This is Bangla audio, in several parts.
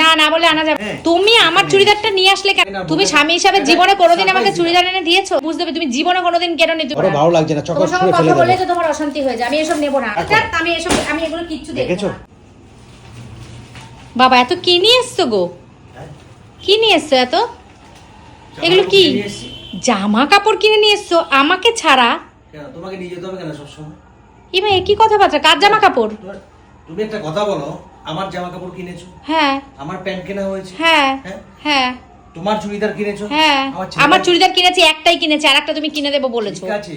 না না। বলে আনা যাবে হ্যাঁ। তুমি আমার চুড়িদারটা নিয়ে আসলে কেন? তুমি স্বামী হিসাবে জীবনে কোনোদিন আমাকে চুড়িদার এনে দিয়েছ? বুঝতে হবে তুমি জীবনে কোনোদিন কেন নিতে ওরা ভালো লাগছে না চকস তোমার ফেলে বলে তো তোমার অশান্তি হয়ে যায় আমি এসব নেব না। আমি এসব আমি এগুলো কিচ্ছু দেখেছ? বাবা এত কি নিয়ে এসছো গো? হ্যাঁ? কি নিয়ে এসছো এত? এগুলো কি? জামা কাপড় কিনে নিয়ে এসছো? আমাকে ছাড়া? তোমাকে নিয়ে যেতে হবে কেন সবসময়? ইমা একই কথাবার্তা? কার জামা কাপড়? তুমি একটা কথা বলো। আমার জামা কাপড় কিনেছো? হ্যাঁ। আমার প্যান্ট কেনা হয়েছে? হ্যাঁ। হ্যাঁ? হ্যাঁ। তোমার চুড়িদার কিনেছো? হ্যাঁ। আমার চুড়িদার কিনেছি একটাই কিনেছি আর একটা তুমি কিনে দেবো বলেছ। ঠিক আছে।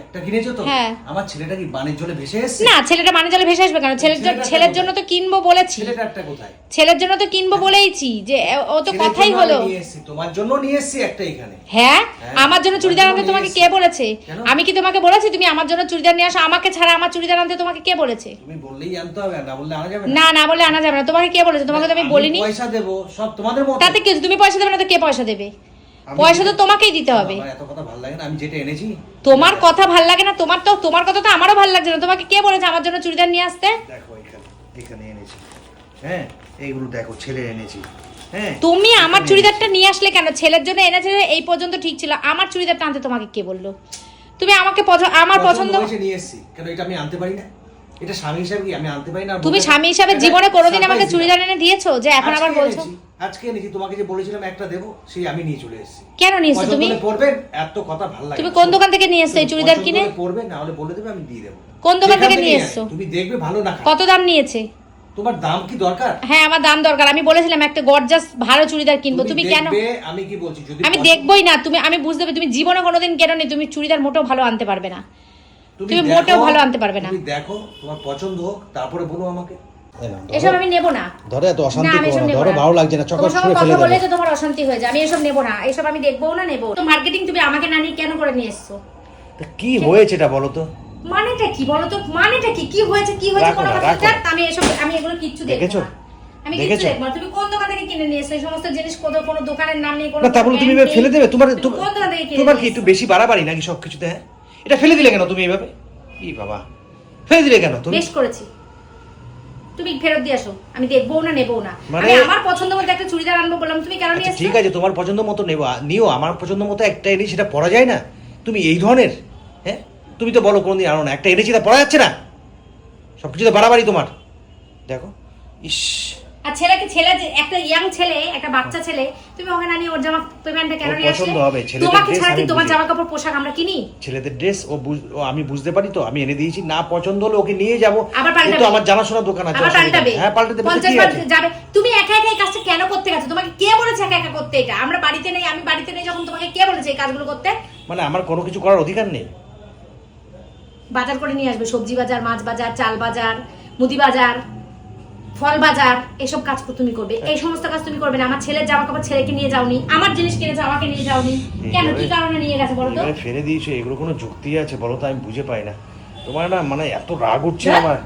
একটা কিনেছো তো? হ্যাঁ। আমার ছেলেটা কি বানের জলে ভেসে এসেছে? না ছেলেটা মানে জলে ভেসে আসবে কেন ছেলের জন্য- ছেলের জন্য তো কিনবো বলেছি। ছেলেটা একটা কোথায়? ছেলের জন্য তো কিনবো বলেইছি যে ও তো কথাই হলো। আমি তোমার জন্য নিয়ে এসেছি একটা এখানে। হ্যাঁ? হ্যাঁ, আমার জন্য চুড়িদার আনতে তোমাকে কে বলেছে? আমি কি তোমাকে বলেছি? তুমি আমার জন্য চুড়িদার নিয়ে আসো আমাকে ছাড়া আমার চুড়িদার আনতে তোমাকে কে বলেছে? তুমি বললেই আনতে হবে না বললে আনা যাবে না। না বলে আনা যাবে না তোমাকে কে বলেছে? তোমাকে তো আমি বলিনি। পয়সা দেবো সব তোমাদের মতো। তাতে কি তুমি পয়সা দেবে না তো কে পয়সা দেবে? পয়সা তো তোমাকেই দিতে হবে। এত কথা ভালো লাগে না আমি যেটা এনেছি তোমার কথা ভালো লাগে না তোমার তো তোমার কথা তো আমারও ভালো লাগছে না। তোমাকে কে বলেছে আমার জন্য চুড়িদার নিয়ে আসতে? দেখো এখানে এখানে এনেছি। হ্যাঁ এইগুলো দেখো ছেলে এনেছি। হ্যাঁ তুমি আমার চুড়িদারটা নিয়ে আসলে কেন? ছেলের জন্য এনেছে এই পর্যন্ত ঠিক ছিল। আমার চুড়িদারটা আনতে তোমাকে কে বলল? তুমি আমাকে আমার পছন্দ নিয়ে এসেছি। কেন এটা আমি আনতে পারি না? এটা স্বামী হিসাবে আমি আনতে পারি না? তুমি স্বামী হিসাবে জীবনে কোনোদিন আমাকে চুড়িদার এনে দিয়েছ? যে এখন আবার বলছো? আজকে এনেছি তোমাকে যে বলেছিলাম একটা দেবো সেই আমি নিয়ে চলে এসেছি। কেন নিয়েছো পছন্দ তুমি? পরবেন এত কথা ভালো লাগে তুমি কোন দোকান থেকে নিয়ে এসছো এই চুড়িদার কিনে? পরবে না হলে বলে দেবে আমি দিয়ে দেবো। কোন দোকান থেকে নিয়ে এসছো? তুমি দেখবে ভালো না কত দাম নিয়েছে? তোমার দাম কি দরকার? হ্যাঁ আমার দাম দরকার। আমি বলেছিলাম একটা গর্জাস ভালো চুড়িদার কিনবো। তুমি কেন? আমি কি বলছি যদি আমি দেখবোই না। তুমি আমি বুঝতে পারি তুমি জীবনে কোনোদিন কেন নি তুমি চুড়িদার মোটেও ভালো আনতে পারবে না। তুমি মোটেও ভালো আনতে পারবে না। তুমি দেখো তোমার পছন্দ হোক তারপরে বলো আমাকে। এসব আমি নেব না। ধরে এত না আমি এসব নেব না। তোমার সঙ্গে কথা বলে তো তোমার অশান্তি হয়ে যায় আমি এসব নেব না। এসব আমি দেখব না নেব। তো মার্কেটিং তুমি আমাকে না নিয়ে কেন করে নিয়ে এসছো? কি হয়েছে এটা বলো তো? মানেটা কি বলো তো? মানেটা কি? কি হয়েছে কি হয়েছে কোনো কথা আমি এসব আমি এগুলো কিচ্ছু দেখেছ? আমি কিচ্ছু দেখেছ? তুমি কোন দোকান থেকে কিনে নিয়ে এই সমস্ত জিনিস কোনো কোনো দোকানের নাম নেই কোনো না তা তুমি এভাবে ফেলে দেবে। তোমার কি একটু বেশি বাড়াবাড়ি নাকি সব কিছুতে হ্যাঁ? এটা ফেলে দিলে কেন তুমি এইভাবে ই বাবা। ফেলে দিলে কেন তুমি? বেশ করেছি। তুমি ফেরত দিয়ে আসো। আমি দেখব না নেব না। মানে- আমার পছন্দ মতো একটা চুড়িদার আনব বললাম তুমি কেন নিয়ে আচ্ছা, ঠিক আছে তোমার পছন্দ মতো নেব। নিও আমার পছন্দ মতো একটা এনে সেটা পরা যায় না। তুমি এই ধরনের হ্যাঁ? তুমি তো বলো কোনোদিন আনো না একটা এনেছি তা পরা যাচ্ছে না। সব কিছু তো বাড়াবাড়ি তোমার। দেখো ইস আর ছেলেকে ছেলে যে একটা ইয়াং ছেলে একটা বাচ্চা ছেলে তুমি ওখানে আনি ওর জামা পেমেন্টটা কেন নিয়ে আসলে? তোমাকে ছাড়া কি তোমার জামা কাপড় পোশাক আমরা কিনি? ছেলেদের ড্রেস ও আমি বুঝতে পারি তো আমি এনে দিয়েছি। না পছন্দ হলে ওকে নিয়ে যাব। আবার পাল্টাবে। আমার জানাশোনা দোকান আছে আবার পাল্টাবে। হ্যাঁ পাল্টে দেবে তো পঞ্চাশ কি বার আছে? যাবে। তুমি একা একা এই কাজটা কেন করতে গেছো? তোমাকে কে বলেছে একা একা করতে এটা? আমরা বাড়িতে নেই আমি বাড়িতে নেই যখন তোমাকে কে বলেছে এই কাজগুলো করতে? মানে আমার কোনো কিছু করার অধিকার নেই। বাজার করে নিয়ে আসবে। সবজি বাজার মাছ বাজার চাল বাজার মুদি বাজার। ফল বাজার এসব কাজ তুমি করবে। এই সমস্ত কাজ তুমি করবে না। আমার ছেলের জামা কাপড় ছেলেকে নিয়ে যাওনি আমার জিনিস কিনেছে আমাকে নিয়ে যাওনি। কেন? কি কারণে নিয়ে গেছে বলো তো? ফেলে দিয়েছ এগুলো কোনো যুক্তি আছে বলো তো আমি বুঝে পাই না। তোমার না মানে এত রাগ উঠছে? আমার।